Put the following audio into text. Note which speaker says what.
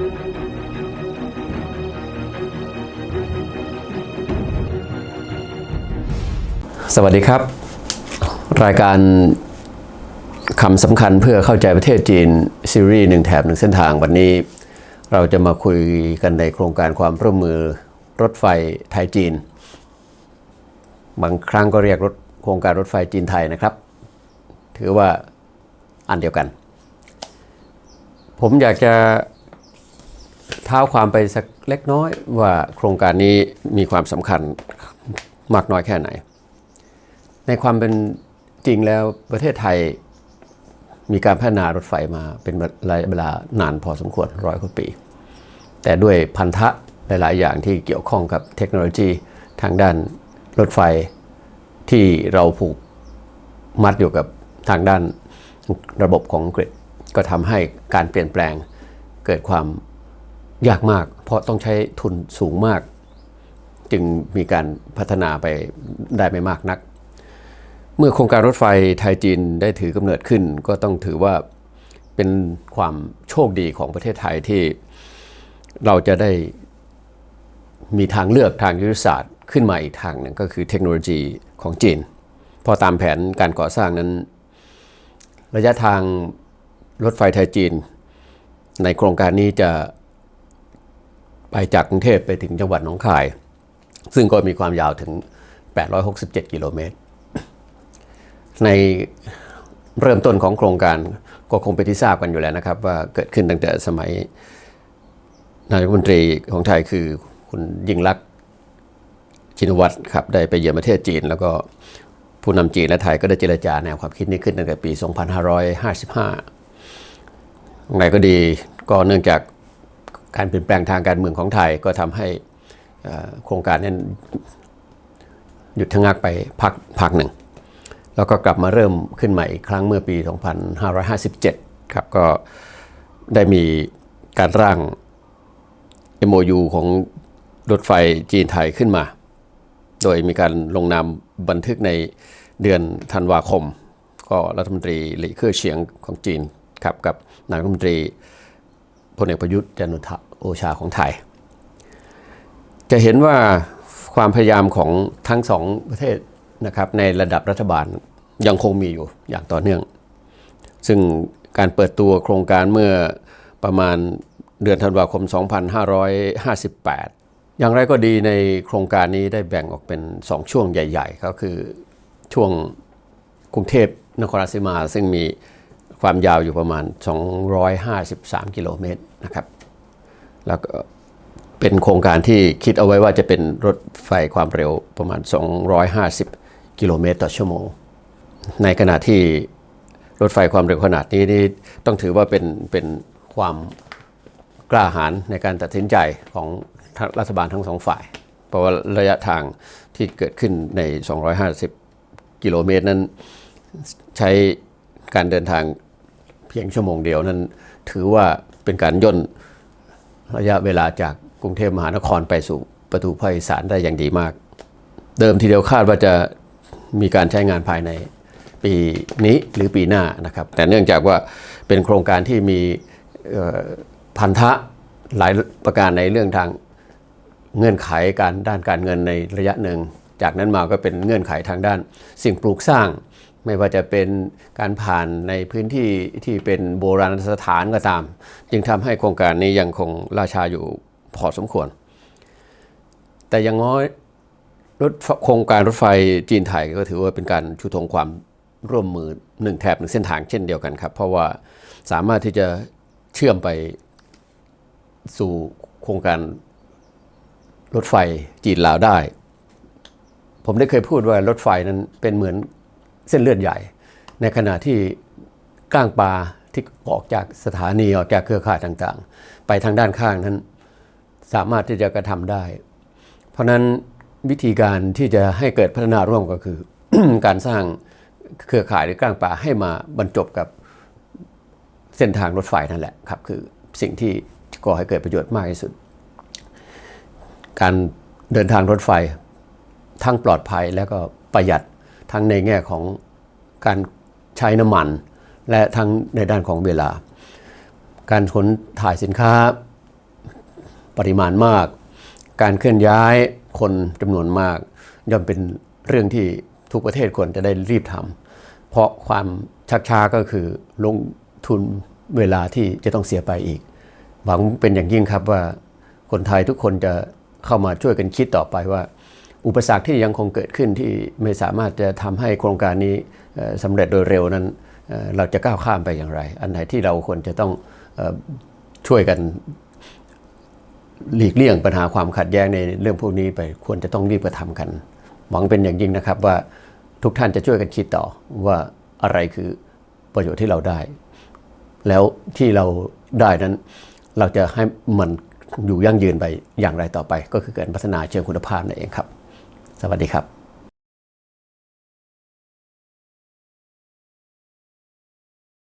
Speaker 1: สวัสดีครับ รายการคำสำคัญเพื่อเข้าใจประเทศจีน ซีรีส์หนึ่งแถบหนึ่งเส้นทางวันนี้ เราจะมาคุยกันในโครงการความร่วมมือรถไฟไทยจีน บางครั้งก็เรียกรถโครงการรถไฟจีนไทยนะครับ ถือว่าอันเดียวกัน ผมอยากจะ เท้าความไปสักเล็กน้อยว่าโครงการนี้มีความสำคัญมากน้อยแค่ไหน ในความเป็นจริงแล้วประเทศไทยมีการพัฒนารถไฟมาเป็นระยะเวลานานพอสมควรร้อยกว่าปี แต่ด้วยพันธะหลาย ๆ อย่างที่เกี่ยวข้องกับเทคโนโลยีทางด้านรถไฟที่เราผูกมัดอยู่กับทางด้านระบบของอังกฤษก็ทำให้การเปลี่ยนแปลงเกิดความ ยากมาก เพราะต้องใช้ทุนสูงมาก จึงมีการพัฒนาไปได้ไม่มากนัก เมื่อโครงการรถไฟไทยจีนได้ถือกำเนิดขึ้น ก็ต้องถือว่าเป็นความโชคดีของประเทศไทยที่เราจะได้มีทางเลือกทางยุทธศาสตร์ขึ้นมาอีกทางหนึ่งก็คือเทคโนโลยีของจีน พอตามแผนการก่อสร้างนั้น ระยะทางรถไฟไทยจีน ในโครงการนี้จะ ไปจากกรุงเทพไปถึงจังหวัดหนองคาย ซึ่งก็มีความยาวถึง 867 กิโลเมตร ในเริ่มต้นของโครงการก็คงเป็นที่ทราบกันอยู่แล้วนะครับ ว่าเกิดขึ้นตั้งแต่สมัยนายกรัฐมนตรีของไทยคือคุณยิ่งลักษณ์ชินวัตรครับได้ไปเยือนประเทศจีน แล้วก็ผู้นำจีนและไทยก็ได้เจรจาแนวความคิดนี้ขึ้นตั้งแต่ปี 2555อย่างไรก็ดีก็เนื่องจาก การเปลี่ยนแปลงทางการเมืองของไทยก็ทำให้โครงการนั้นหยุดชะงักไปพักพักหนึ่ง แล้วก็กลับมาเริ่มขึ้นใหม่อีกครั้งเมื่อปี 2557 ครับก็ได้มีการร่าง MOU ของรถไฟจีนไทยขึ้นมา โดยมีการลงนามบันทึกในเดือนธันวาคม ก็รัฐมนตรีหลี่เค่อเฉียงของจีนครับกับนายรัฐมนตรี พลเอกประยุทธ์จันทร์โอชาของไทย จะเห็นว่าความพยายามของทั้งสองประเทศนะครับในระดับรัฐบาลยังคงมีอยู่อย่างต่อเนื่อง ซึ่งการเปิดตัวโครงการเมื่อประมาณเดือนธันวาคม 2558 อย่างไรก็ดีในโครงการนี้ได้แบ่งออกเป็น 2 ช่วงใหญ่ ๆ ก็คือช่วงกรุงเทพนครราชสีมาซึ่งมี ความยาวอยู่ประมาณ 253 กิโลเมตรนะครับ แล้วก็เป็นโครงการที่คิดเอาไว้ว่าจะเป็นรถไฟความเร็วประมาณ 250 กิโลเมตรต่อชั่วโมง ในขณะที่รถไฟความเร็วขนาดนี้นี่ต้องถือว่าเป็นเป็นความกล้าหาญในการตัดสินใจของรัฐบาลทั้งสองฝ่าย เพราะว่าระยะทางที่เกิดขึ้นใน 250 กิโลเมตรนั้นใช้การเดินทาง เพียงชั่วโมงเดียวนั้น ถือว่าเป็นการย่นระยะเวลาจากกรุงเทพมหานครไปสู่ประตูภาคอีสานได้อย่างดีมาก เดิมทีเดียวคาดว่าจะมีการใช้งานภายในปีนี้หรือปีหน้านะครับ แต่เนื่องจากว่าเป็นโครงการที่มีพันธะหลายประการในเรื่องทางเงื่อนไขการด้านการเงินในระยะหนึ่ง จากนั้นมาก็เป็นเงื่อนไขทางด้านสิ่งปลูกสร้าง ไม่ว่าจะเป็นการผ่านในพื้นที่ที่เป็นโบราณสถานก็ตาม จึงทำให้โครงการนี้ยังคงล่าช้าอยู่พอสมควร แต่ยังน้อยรถโครงการรถไฟจีนไทยก็ถือว่าเป็นการชูธงความร่วมมือหนึ่งแถบหนึ่งเส้นทางเช่นเดียวกันครับ เพราะว่าสามารถที่จะเชื่อมไปสู่โครงการรถไฟจีนลาวได้ ผมได้เคยพูดว่ารถไฟนั้นเป็นเหมือน เส้นเลือดใหญ่ ในขณะที่ก้างปลาที่ออกจากสถานีออกจากเครือข่ายต่างๆ ไปทางด้านข้างนั้นสามารถที่จะกระทำได้ เพราะฉะนั้นวิธีการที่จะให้เกิดพัฒนาร่วมก็คือ การสร้างเครือข่ายหรือก้างปลาให้มาบรรจบกับเส้นทางรถไฟนั่นแหละครับ คือสิ่งที่ก่อให้เกิดประโยชน์มากที่สุด การเดินทางรถไฟทั้งปลอดภัยและก็ประหยัด ทั้งในแง่ของการใช้น้ำมัน และทั้งในด้านของเวลา การขนถ่ายสินค้าปริมาณมาก การเคลื่อนย้ายคนจำนวนมาก ย่อมเป็นเรื่องที่ทุกประเทศควรจะได้รีบทำเพราะความชักช้าก็คือลงทุนเวลาที่จะต้องเสียไปอีก หวังเป็นอย่างยิ่งครับว่าคนไทยทุกคนจะเข้ามาช่วยกันคิดต่อไปว่า อุปสรรคที่ยังคงเกิดขึ้นที่ไม่สามารถจะทำให้โครงการนี้เอ่อสำเร็จโดยเร็วนั้น เราจะก้าวข้ามไปอย่างไร อันไหนที่เราควรจะต้องช่วยกันหลีกเลี่ยงปัญหาความขัดแย้งในเรื่องพวกนี้ไปควรจะต้องรีบกระทำกัน หวังเป็นอย่างยิ่งนะครับว่าทุกท่านจะช่วยกันคิดต่อว่าอะไรคือประโยชน์ที่เราได้ แล้วที่เราได้นั้นเราจะให้มันอยู่ยั่งยืนไปอย่างไรต่อไป ก็คือการพัฒนาเชิงคุณภาพนั่นเองครับ สวัสดีครับ